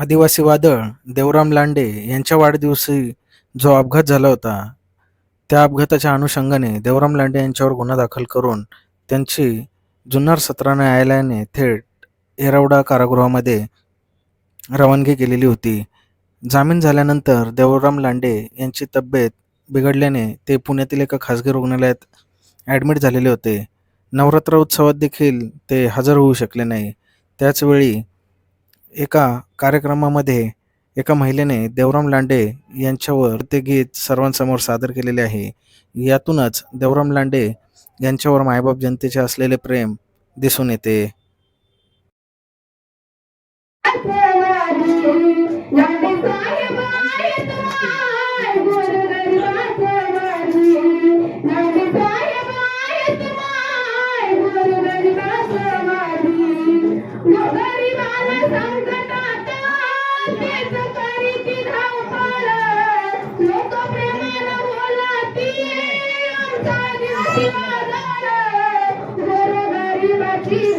आदिवासी वादळ देवराम लांडे यांच्या वाढदिवशी जो अपघात झाला होता त्या अपघाताच्या अनुषंगाने देवराम लांडे यांच्यावर गुन्हा दाखल करून त्यांची जुन्नर सत्र न्यायालयाने थेट येरवडा कारागृहामध्ये रवानगी केलेली होती. जामीन झाल्यानंतर देवराम लांडे यांची तब्येत बिघडल्याने ते पुण्यातील एका खाजगी रुग्णालयात ॲडमिट झालेले होते. नवरात्र उत्सवात देखील ते हजर होऊ शकले नाही. त्याचवेळी एका कार्यक्रमामध्ये एका महिलेने देवराम लांडे यांच्यावर ते गीत सर्वांसमोर सादर केलेले आहे. यातूनच देवराम लांडे यांच्यावर मायबाप जनतेचे असलेले प्रेम दिसून येते.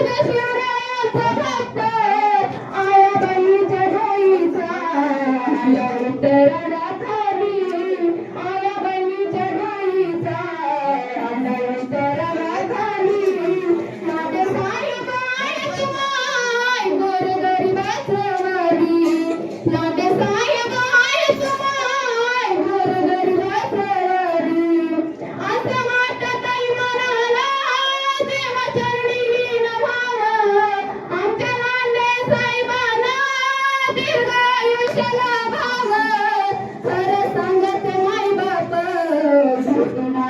Thank you.